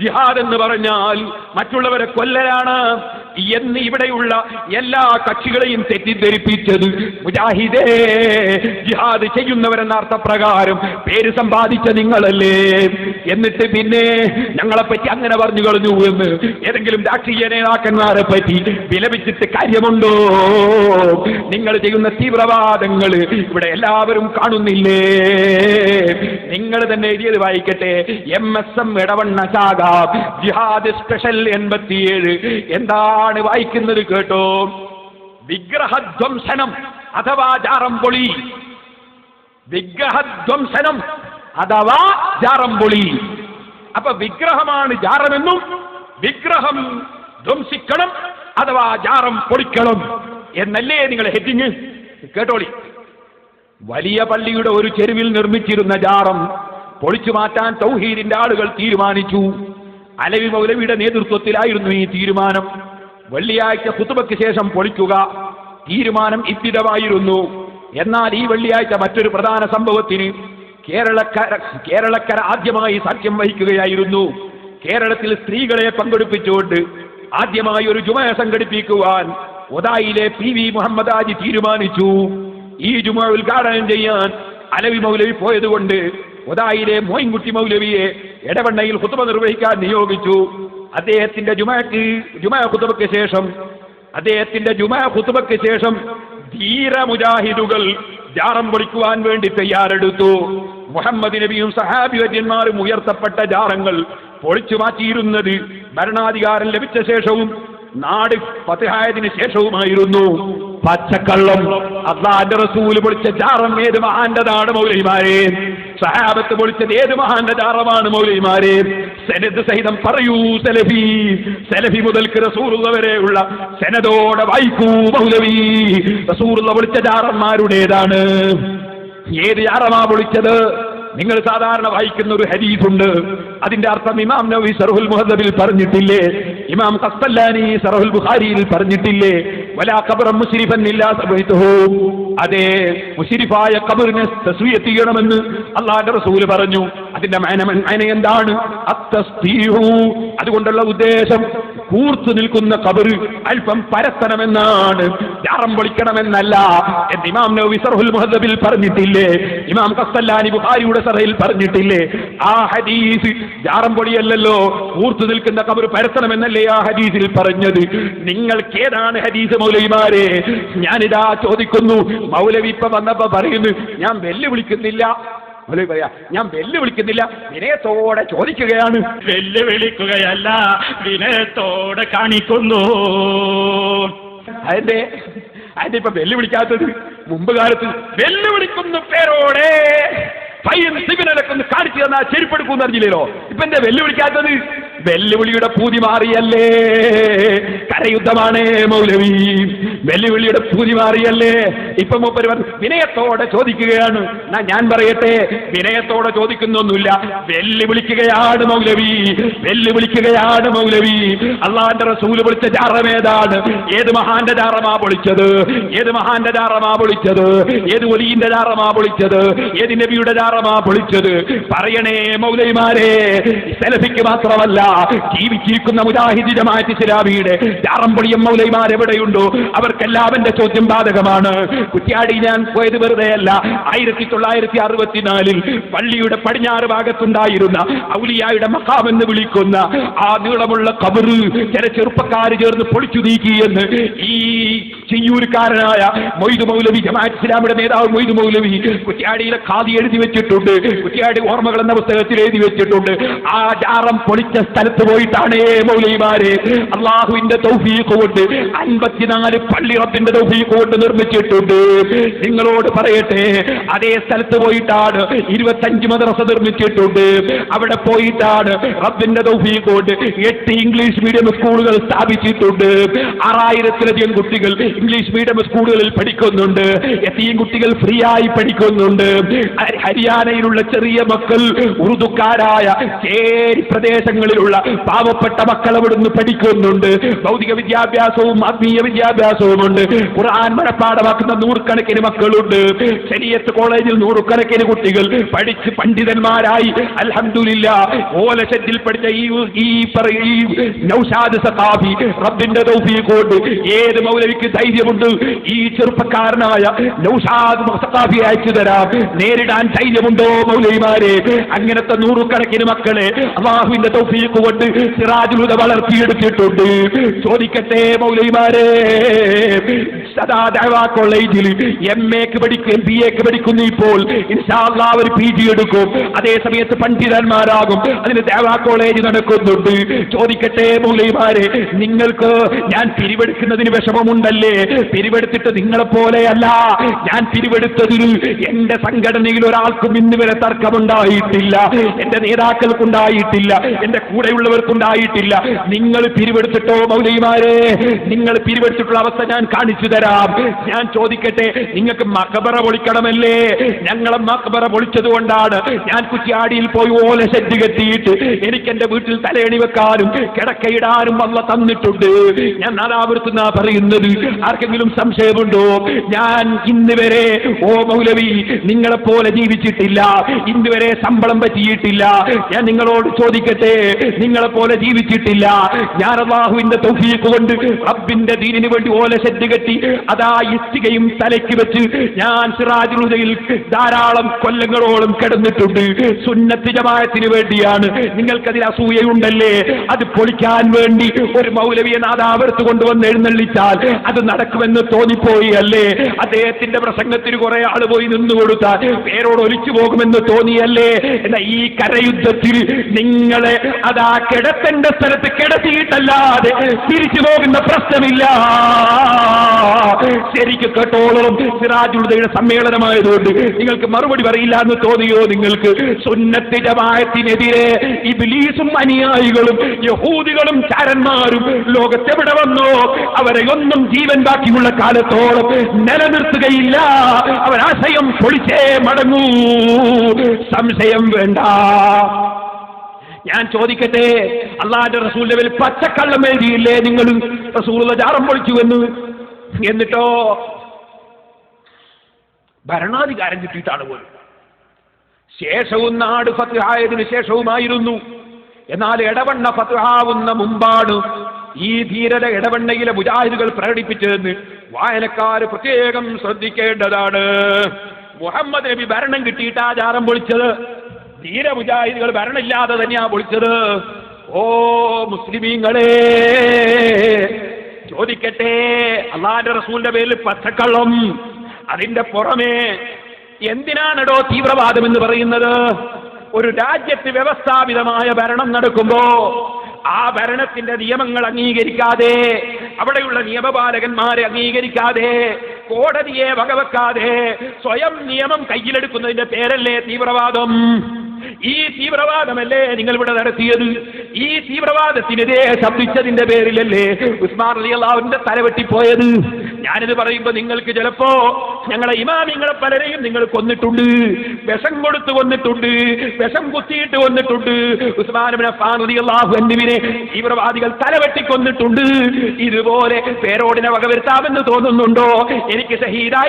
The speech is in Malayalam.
ജിഹാദ് എന്ന് പറഞ്ഞാൽ മറ്റുള്ളവരെ കൊല്ലലാണ്. എന്ന് ഇവിടെയുള്ള എല്ലാ കക്ഷികളെയും തെറ്റിദ്ധരിപ്പിച്ചത് മുജാഹിദേ ജിഹാദ് ചെയ്യുന്നവരെന്ന അർത്ഥപ്രകാരം പേര് സമ്പാദിച്ച നിങ്ങളല്ലേ? എന്നിട്ട് പിന്നെ ഞങ്ങളെ പറ്റി അങ്ങനെ പറഞ്ഞു കളഞ്ഞു എന്ന് ഏതെങ്കിലും രാഷ്ട്രീയ നേതാക്കന്മാരെ പറ്റി വിലപിച്ചിട്ട് കാര്യമുണ്ടോ? നിങ്ങൾ ചെയ്യുന്ന തീവ്രവാദങ്ങൾ ഇവിടെ എല്ലാവരും കാണുന്നില്ലേ? നിങ്ങൾ തന്നെ എഴുതിയത് വായിക്കട്ടെ. എം എസ് എം ഇടവണ്ണ ശാഖ ജിഹാദ് സ്പെഷ്യൽ എൺപത്തിയേഴ്. എന്താണ് വായിക്കുന്നത് കേട്ടോ. വിഗ്രഹധ്വംസനം അഥവാ ജാറംപൊളി വിഗ്രഹധ്വംസനം അഥവാ ജാറംപൊളി അപ്പൊ വിഗ്രഹമാണ് ജാറമെന്നും വിഗ്രഹം ധ്വംസിക്കണം അഥവാ ജാറം പൊളിക്കണം എന്നല്ലേ നിങ്ങൾ ഹെഡിങ്? കേട്ടോളി. വലിയ പള്ളിയുടെ ഒരു ചെരുവിൽ നിർമ്മിച്ചിരുന്ന ജാറം പൊളിച്ചു മാറ്റാൻ തൗഹീദിന്റെ ആളുകൾ തീരുമാനിച്ചു. അലവി മൗലവിയുടെ നേതൃത്വത്തിലായിരുന്നു ഈ തീരുമാനം. വെള്ളിയാഴ്ച കുത്തുബയ്ക്ക് ശേഷം പൊളിക്കുക. തീരുമാനം ഇപ്പിതമായിരുന്നു എന്നാൽ ഈ വെള്ളിയാഴ്ച മറ്റൊരു പ്രധാന സംഭവത്തിന് കേരളക്കര കേരളക്കര ആദ്യമായി സാക്ഷ്യം വഹിക്കുകയായിരുന്നു. കേരളത്തിൽ സ്ത്രീകളെ പങ്കെടുപ്പിച്ചുകൊണ്ട് ആദ്യമായി ഒരു ജുമ സംഘടിപ്പിക്കുവാൻ ഒതായിലെ പി വി മുഹമ്മദ് ആജി തീരുമാനിച്ചു. ഈ ജുമ ഉദ്ഘാടനം ചെയ്യാൻ അലവി മൗലവി പോയതുകൊണ്ട് ഒതായിലെ മോയിൻകുട്ടി മൗലവിയെ എടവണ്ണയിൽ കുത്തുമ നിർവഹിക്കാൻ നിയോഗിച്ചു. അദ്ദേഹത്തിന്റെ ജുമാക്ക് ജുമാ കുത്തുബയ്ക്ക് ശേഷം അദ്ദേഹത്തിന്റെ ജുമാ കുത്തുബയ്ക്ക് ശേഷം ധീര മുജാഹിദുകൾ ജാറം പൊളിക്കുവാൻ വേണ്ടി തയ്യാറെടുത്തു. മുഹമ്മദ് നബിയും സഹാബി സഹാബിവര്യന്മാരും ഉയർത്തപ്പെട്ട ജാറങ്ങൾ പൊളിച്ചു മാറ്റിയിരുന്നത് ഭരണാധികാരം ലഭിച്ച ശേഷവും നാട് പതിഹായതിന് ശേഷവുമായിരുന്നു. പച്ചക്കള്ളം അള്ളാന്റെ റസൂൽ പൊളിച്ച ജാറം ഏത് മഹാന്റെ നാട് മൗലൈമാരെ സഹാബത്ത് പൊളിച്ചത് ഏത് മഹാന്റെ ജാറമാണ് മൗലിമാരെ സെനത് സഹിതം പറയൂ സെലഫി. സെലഫി മുതൽക്ക് റസൂറുള്ള വരെയുള്ള സെനതോടെ വായിക്കൂ മൗലവി. റസൂറുള്ള പൊളിച്ച ജാറന്മാരുടേതാണ്. ഏത് ജാറമാ പൊളിച്ചത്? നിങ്ങൾ സാധാരണ വായിക്കുന്ന ഒരു ഹരീഫുണ്ട് അതിന്റെ അർത്ഥം ഇമാം നബി സർഹുൽ മുഹദബിൽ പറഞ്ഞിട്ടില്ലേ? ഇമാം കസ്തല്ലാനി സർഹുൽ ബുഖാരിയിൽ പറഞ്ഞിട്ടില്ലേ? വലാ കബറം മുസ്ലിഫൻ അതെ മുസ്ലിഫായ കബറിനെ തസ്വീ ചെയ്യണമെന്ന് അള്ളാഹ് റസൂൽ പറഞ്ഞു. അതിന്റെ മൈന എന്താണ്? അതുകൊണ്ടുള്ള ഉദ്ദേശം കൂർത്തു നിൽക്കുന്ന കബറ് അല്പം പരത്തണമെന്നാണ്. ജാറം പൊളിക്കണമെന്നല്ല. എന്ന് ഇമാം നബി സർഹുൽ മുഹദ്ദബിൽ പറഞ്ഞിട്ടില്ലേ? ഇമാം കസ്തല്ലാനി ബുഹാരിയുടെ സറയിൽ പറഞ്ഞിട്ടില്ലേ? ആ ഹദീസ് ജാറം പൊളിയല്ലല്ലോ. കൂർത്തു നിൽക്കുന്ന കബറ് പരത്തണമെന്നല്ലേ ആ ഹദീസിൽ പറഞ്ഞത്? നിങ്ങൾക്ക് ഏതാണ് ഹദീസ് മൗലവിമാരെ? ഞാനിതാ ചോദിക്കുന്നു. മൗലവി ഇപ്പൊ വന്നപ്പോ പറയുന്നു ഞാൻ വെല്ലുവിളിക്കുന്നില്ല. മൗലവി പറയാ ഞാൻ വെല്ലുവിളിക്കുന്നില്ല വിനയത്തോടെ ചോദിക്കുകയാണ്. വെല്ലുവിളിക്കുകയല്ല വിനയത്തോടെ കാണിക്കുന്നു. അതിന്റെ അതിന്റെ ഇപ്പൊ വെല്ലുവിളിക്കാത്തത്? മുമ്പ് കാലത്ത് വെല്ലുവിളിക്കുന്ന പേരോടെ പയ്യൻ സിഗ്നലൊക്കെ ഒന്ന് കാണിച്ചു തന്നാ ചെരുപ്പെടുക്കൂന്ന് അറിഞ്ഞില്ലല്ലോ. ഇപ്പൊ എന്റെ വെല്ലുവിളിക്കാത്തത്? വെല്ലുവിളിയുടെ പൂതി മാറിയല്ലേ? കരയുദ്ധമാണ് മൗലവി. വെല്ലുവിളിയുടെ പൂതി മാറിയല്ലേ? ഇപ്പൊ മൂപ്പര് വിനയത്തോടെ ചോദിക്കുകയാണ്. ഞാൻ പറയട്ടെ? വിനയത്തോടെ ചോദിക്കുന്നൊന്നുമില്ല. വെല്ലുവിളിക്കുകയാണ് മൗലവി. വെല്ലുവിളിക്കുകയാണ് മൗലവി. അള്ളാന്റെ റസൂൽ വിളിച്ച ജാറമേതാണ് ഏത് മഹാന്റെ ജാറമാ പൊളിച്ചത് ഏത് മഹാന്റെ ജാറമാ പൊളിച്ചത് ഏത് ഒലീന്റെ ജാറമാ പൊളിച്ചത് ഏത് നബിയുടെ ജാറമാ പൊളിച്ചത് പറയണേ മൗലൈമാരെ സെലഫിക്ക് മാത്രമല്ല ജീവിച്ചിരിക്കുന്ന മുജാഹിദ് ജമാഅത്ത് ജാറം മൗലൈമാർ എവിടെയുണ്ടോ? അവർക്കെല്ലാം എന്റെ ചോദ്യം ബാധകമാണ്. കുറ്റ്യാടി ഞാൻ പോയത് വെറുതെയല്ല. ആയിരത്തി തൊള്ളായിരത്തി അറുപത്തിനാലിൽ പള്ളിയുടെ പടിഞ്ഞാറ് ഭാഗത്തുണ്ടായിരുന്ന ഔലിയായുടെ മക്കാം എന്ന് വിളിക്കുന്ന ആ നീളമുള്ള കബറ് ചില ചെറുപ്പക്കാർ ചേർന്ന് പൊളിച്ചു നീക്കി എന്ന് ഈ ചിയ്യൂരുകാരനായ മൊയ്തു മൗലവി ജമാഅത്ത് ഇസ്ലാമിയുടെ നേതാവ് മൊയ്തു മൗലവി കുറ്റ്യാടിയിലെ ഖാദി എഴുതി വെച്ചിട്ടുണ്ട്. കുറ്റ്യാടി ഓർമ്മകൾ എന്ന പുസ്തകത്തിൽ എഴുതി വെച്ചിട്ടുണ്ട്. ആ ജാറം പൊളിച്ച സ്ഥലത്ത് പോയിട്ടാണ് അള്ളാഹുവിന്റെ കൊണ്ട് അൻപത്തിനാല് പള്ളി കൊണ്ട് നിർമ്മിച്ചിട്ടുണ്ട്. നിങ്ങളോട് പറയട്ടെ അതേ സ്ഥലത്ത് പോയിട്ടാണ് ഇരുപത്തഞ്ച് മദ്രസ നിർമ്മിച്ചിട്ടുണ്ട്. അവിടെ പോയിട്ടാണ് റബ്ബിന്റെ കൊണ്ട് എട്ട് ഇംഗ്ലീഷ് മീഡിയം സ്കൂളുകൾ സ്ഥാപിച്ചിട്ടുണ്ട്. ആറായിരത്തിലധികം കുട്ടികൾ ഇംഗ്ലീഷ് മീഡിയം സ്കൂളുകളിൽ പഠിക്കുന്നുണ്ട്. എത്തിയും കുട്ടികൾ ഫ്രീ ആയി പഠിക്കുന്നുണ്ട്. ഹരിയാനയിലുള്ള ചെറിയ മക്കൾ ഉറുദുക്കാരായ ചേരി പ്രദേശങ്ങളിലുള്ള ഉള്ള പാവപ്പെട്ട മക്കൾ അവിടുന്ന് പഠിക്കുന്നുണ്ട്. ഭൗതിക വിദ്യാഭ്യാസവും ആത്മീയ വിദ്യാഭ്യാസവും ഉണ്ട് ഖുർആൻ മനഃപ്പാടമാക്കുന്ന നൂറുകണക്കിന് മക്കളുണ്ട്. ശരിയത്ത് കോളേജിൽ നൂറുകണക്കിന് കുട്ടികൾ പഠിച്ച് പണ്ഡിതന്മാരായി. അൽഹംദുലില്ല ഓലശത്തിൽ പഠിച്ച ഈ ഈ ഈ നൗഷാദ് സഖാഫി റബ്ബിന്റെ തൗഫീഖ് കൊണ്ട് ഏത് മൗലവിക്ക് ധൈര്യമുണ്ട്? ഈ ചെറുപ്പക്കാരനായ നൗഷാദ് സഖാഫി അയച്ചു തരാം. നേരിടാൻ ധൈര്യമുണ്ടോ മൗലവിമാരെ? അങ്ങനത്തെ നൂറുകണക്കിന് മക്കളെ അള്ളാഹുവിന്റെ തൗഫീഖ് കൊണ്ട് സിറാജുലുത വളർത്തിയെടുത്തിട്ടുണ്ട്. ചോദിക്കട്ടെ മൗലൈമാരെ സദാ ദേവാ കോളേജിൽ എം എക്ക് പഠിക്കും എം ബി എക്ക് പഠിക്കുന്നു ഇപ്പോൾ. ഇൻഷാല്ലാ അവർ പി ജി എടുക്കും. അതേ സമയത്ത് പണ്ഡിതന്മാരാകും. അതിന് ദേവാ കോളേജ് നടക്കുന്നുണ്ട്. ചോദിക്കട്ടെ മൗലൈമാരെ നിങ്ങൾക്ക് ഞാൻ പിരിവെടുക്കുന്നതിന് വിഷമമുണ്ടല്ലേ? പിരിവെടുത്തിട്ട് നിങ്ങളെ പോലെയല്ല. ഞാൻ പിരിവെടുത്തതിന് എന്റെ സംഘടനയിൽ ഒരാൾക്കും ഇന്ന് വരെ തർക്കമുണ്ടായിട്ടില്ല. എന്റെ നേതാക്കൾക്കുണ്ടായിട്ടില്ല. എന്റെ കൂടെയുള്ളവർക്കുണ്ടായിട്ടില്ല നിങ്ങൾ പിരിവെടുത്തിട്ടോ മൗലൈമാരെ നിങ്ങൾ പിരിവെടുത്തിട്ടുള്ള അവസ്ഥ ഞാൻ കാണിച്ചു തരാം. ഞാൻ ചോദിക്കട്ടെ നിങ്ങൾക്ക് മക്കബറ പൊളിക്കണമല്ലേ? ഞങ്ങളെ മക്കബറ പൊളിച്ചത് കൊണ്ടാണ് ഞാൻ കുറ്റിയാടിയിൽ പോയി ഓല ശെഡ് കെട്ടിയിട്ട് എനിക്ക് എന്റെ വീട്ടിൽ തലയണി വെക്കാനും കിടക്കയിടാനും വന്ന തന്നിട്ടുണ്ട്. ഞാൻ നാദാപുരത്തുനിന്നാ പറയുന്നത്. ആർക്കെങ്കിലും സംശയമുണ്ടോ? ഞാൻ ഇന്ന് വരെ ഓ മൗലവി നിങ്ങളെ പോലെ ജീവിച്ചിട്ടില്ല. ഇന്ന് വരെ ശമ്പളം പറ്റിയിട്ടില്ല. ഞാൻ നിങ്ങളോട് ചോദിക്കട്ടെ നിങ്ങളെ പോലെ ജീവിച്ചിട്ടില്ല. ഞാൻ അള്ളാഹുവിന്റെ തൗഫീഖ് കൊണ്ട് റബ്ബിന്റെ ദീനിന് വേണ്ടി ഓല ശെഡ് കെട്ടി അതാ ഇഷ്ടികയും തലയ്ക്ക് വെച്ച് ഞാൻ സിറാജുദയിൽ ധാരാളം കൊല്ലങ്ങളോളം കിടന്നിട്ടുണ്ട്. സുന്നത്ത് ജമായത്തിന് വേണ്ടിയാണ്. നിങ്ങൾക്കതിൽ അസൂയയുണ്ടല്ലേ? അത് പൊളിക്കാൻ വേണ്ടി ഒരു മൗലവിയെ നാദാവർത്ത് കൊണ്ടുവന്ന് എഴുന്നള്ളിച്ചാൽ അത് നടക്കുമെന്ന് തോന്നിപ്പോയി അല്ലേ അദ്ദേഹത്തിന്റെ പ്രസംഗത്തിന് കുറെ ആൾ പോയി നിന്നു കൊടുത്താൽ പേരോട് ഒലിച്ചു പോകുമെന്ന് തോന്നിയല്ലേ? എന്നാ ഈ കരയുദ്ധത്തിൽ നിങ്ങളെ അതാ കിടത്തേണ്ട സ്ഥലത്ത് കിടത്തിയിട്ടല്ലാതെ തിരിച്ചു പോകുന്ന പ്രശ്നമില്ല. ശരിക്ക് കേട്ടോളം. സിറാജുളുടെ സമ്മേളനമായതുകൊണ്ട് നിങ്ങൾക്ക് മറുപടി പറയില്ല എന്ന് തോന്നിയോ നിങ്ങൾക്ക്? സുന്നത്ത് ജമാഅത്തിനെതിരെ ഇബ്ലീസും അനുയായികളും യഹൂദികളും ചാരന്മാരും ലോകത്തെവിടെ വന്നോ? അവരെ ഒന്നും ജീവൻ ബാക്കിയുള്ള കാലത്തോളം നിലനിർത്തുകയില്ല. അവരാശയം പൊളിച്ചേ മടങ്ങൂ. സംശയം വേണ്ട. ഞാൻ ചോദിക്കട്ടെ അള്ളാന്റെ റസൂലിന്റെ പേരിൽ പച്ചക്കള്ളം എഴുതിയില്ലേ നിങ്ങൾ റസൂലുള്ള ജാറം പൊളിച്ചു എന്ന് എന്നിട്ടോ? ഭരണാധികാരം കിട്ടിയിട്ടാണ് പോലും ശേഷവും നാട് ഫത്ഹായതിനു ശേഷവുമായിരുന്നു. എന്നാൽ ഇടവണ്ണ ഫത്ഹാവുന്ന മുമ്പാണ് ഈ ധീരത ഇടവണ്ണയിലെ മുജാഹിദുകൾ പ്രകടിപ്പിച്ചതെന്ന് വായനക്കാർ പ്രത്യേകം ശ്രദ്ധിക്കേണ്ടതാണ്. മുഹമ്മദ് നബി ഭരണം കിട്ടിയിട്ട് ആചാരം പൊളിച്ചത്. ധീര മുജാഹിദുകൾ ഭരണമില്ലാതെ തന്നെയാ പൊളിച്ചത് ഓ മുസ്ലിമീങ്ങളെ ചോദിക്കട്ടെ അള്ളാന്റെ റസൂലിന്റെ പേരിൽ പച്ചക്കള്ളം അതിന്റെ പുറമേ എന്തിനാണടോ തീവ്രവാദം എന്ന് പറയുന്നത്? ഒരു രാജ്യത്ത് വ്യവസ്ഥാപിതമായ ഭരണം നടക്കുമ്പോ ആ ഭരണത്തിന്റെ നിയമങ്ങൾ അംഗീകരിക്കാതെ അവിടെയുള്ള നിയമപാലകന്മാരെ അംഗീകരിക്കാതെ കോടതിയെ വകവെക്കാതെ സ്വയം നിയമം കയ്യിലെടുക്കുന്നതിന്റെ പേരല്ലേ തീവ്രവാദം? ഈ തീവ്രവാദമല്ലേ നിങ്ങൾ ഇവിടെ നടത്തിയത്? ഈ തീവ്രവാദത്തിനെതിരെ ശബ്ദിച്ചതിന്റെ പേരിലല്ലേ ഉസ്മാൻ അലി അള്ളാഹുവിന്റെ തലവെട്ടിപ്പോയത് ഞാനിത് പറയുമ്പോ നിങ്ങൾക്ക് ചിലപ്പോ ഞങ്ങളെ ഇമാമിങ്ങളെ പലരെയും നിങ്ങൾ കൊന്നിട്ടുണ്ട്. വിഷം കൊടുത്ത് കൊന്നിട്ടുണ്ട്. വിഷം കുത്തിയിട്ട് കൊന്നിട്ടുണ്ട് അഫ്ഫാൻ റളിയല്ലാഹു അൻഹുവിനെ തീവ്രവാദികൾ തലവെട്ടി കൊന്നിട്ടുണ്ട് ഇതുപോലെ പേരോടിനെ വകവരുത്താമെന്ന് തോന്നുന്നുണ്ടോ? എനിക്ക് ഷഹീദായി